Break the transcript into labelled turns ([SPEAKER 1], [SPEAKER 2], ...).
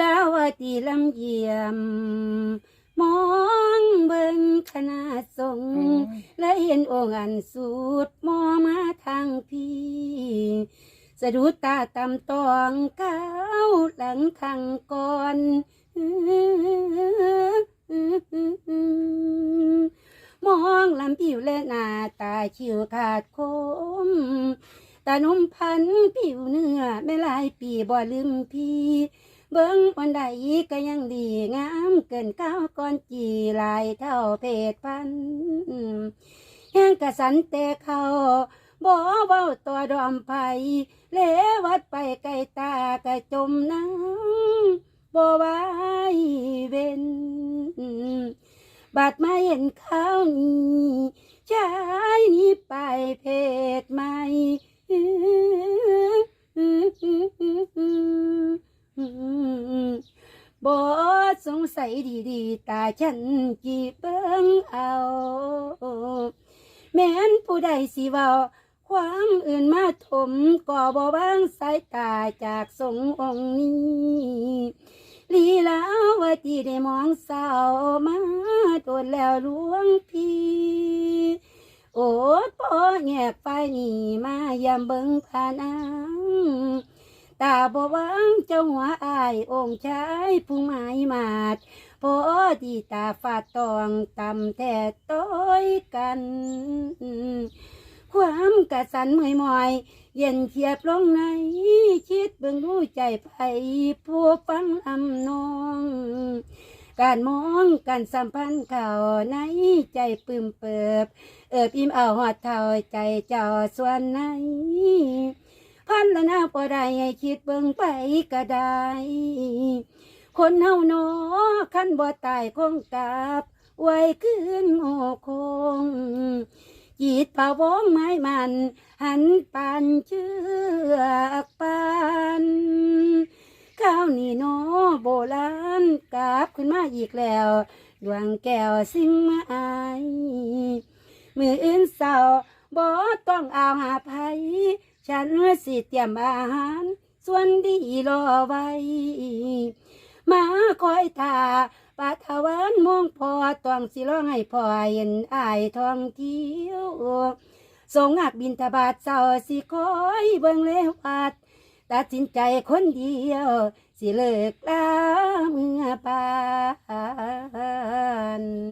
[SPEAKER 1] ลาวตีลำเยี่ยม มองเบิ่งคณะสงฆ์และเห็นองค์อันสุดมองมาทางพี่ สะดุดตาตำตองก้าวหลังขังก่อนมองลำผิวและหน้าตาคิ้วขาดคมตานุ่มพันผิวเนื้อไม่ลายปีบ่ลืมพี่ เบิ้งวันใดก็ยังดีงามเกินก้าวก่อนจีลายเท่าเพศพันแห้งกระสันแต่เขาบ่เว้าตัวดอมไผเลวัดไปไกลตากระจมน้ำบ่ไหวเว้นบาดมาเห็นเขานี้ชายนี้ไปเพศใหม่ สงสัยดีๆ ตาฉันจีเบิ้งเอา แม้นผู้ใดสิเว้าความอื่นมาถมก็บ่วางสายตาจากสงองค์นี้ลีลาวดีได้มองสาวมาโดนแล้วหลวงพี่ โอดพ่อแงกไปนี่มายามเบิ่งผานอัง ตาบวังเจ้าหัวอายองค์ชายผู้หมายมาดพอดีตาฟาดตองตำแท้ต้อยกัน ความกระสันเมื่อยมอย เย็นเทียบลงใน คิดเบิ่งดูใจไผผู้ฟังอำนองการมองการสัมพันธ์เขาในใจปึมเปิบ เอิบอิ่มเอาหอดเท่าใจเจ้าส่วนไหน พันละหน้าพอได้ให้คิดเบิ่งไปก็ได้ คนเฮาหนอคันบ่ตายคงกลับ ไว้คืนโง่คงจีดผาวงไม้มัน หันปันเชือกปันข้าวนี่เนอโบราณกลับขึ้นมาอีกแล้ว ดวงแก้วสิ่งมาอายมืออื่นเศร้าบ่ต้องเอาหาไผ ฉันสิเตรียมอาหาร ส่วนดีรอไว้ มาคอยทาปาทวันมองพอต้องสิร้องให้พ่อเห็นอายทองเที่ยวส่งอักบินทบาทเศร้าสิคอยเบิ่งเลวัดตัดสินใจคนเดียว สิเลิกลาเมื่อปาน